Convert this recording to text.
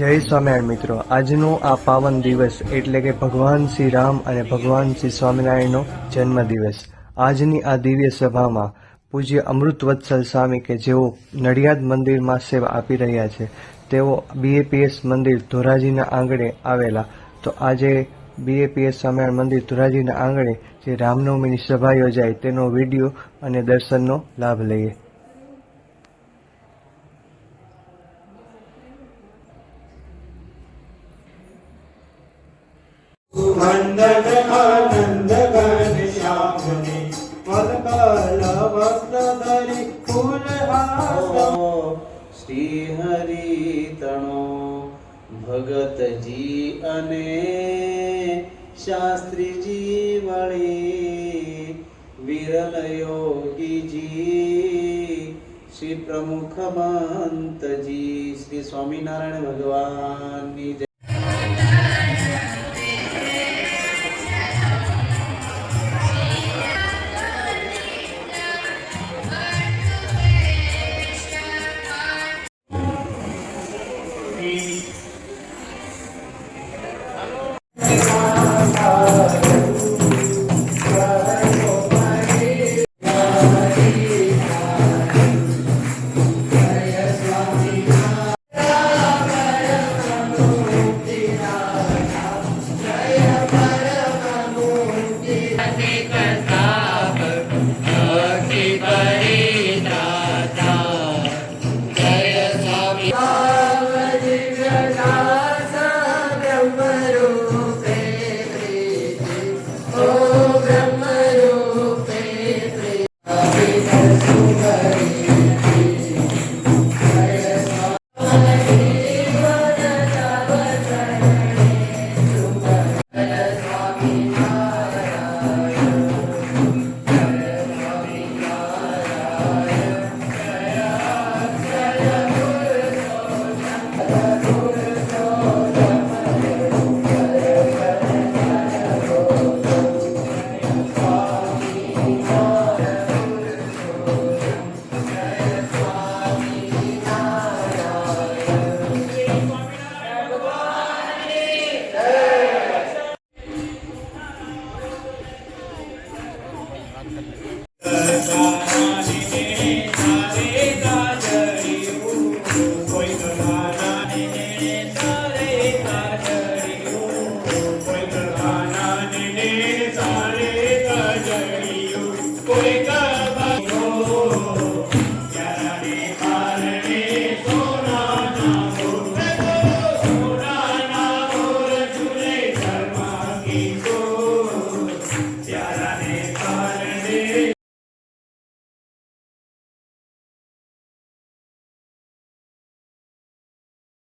જય સ્વામિનારાયણ મિત્રો. આજનો આ પાવન દિવસ એટલે કે ભગવાન શ્રી રામ અને ભગવાન શ્રી સ્વામિનારાયણનો જન્મદિવસ. આજની આ દિવ્ય સભામાં પૂજ્ય અમૃત વત્સલ સ્વામી કે જેઓ નડિયાદ મંદિરમાં સેવા આપી રહ્યા છે, તેઓ બીએપીએસ મંદિર ધોરાજીના આંગણે આવેલા. તો આજે બીએપીએસ સ્વામિનારાયણ મંદિર ધોરાજીના આંગણે જે રામનવમીની સભા યોજાય તેનો વીડિયો અને દર્શનનો લાભ લઈએ. मंदन आनंद गण श्यामने मलकाला वस्त्र धरी फुल श्री हरी तणो भगत जी अने शास्त्री जी वळी विरल योगी जी श्री प्रमुख महंत जी श्री स्वामीनारायण भगवान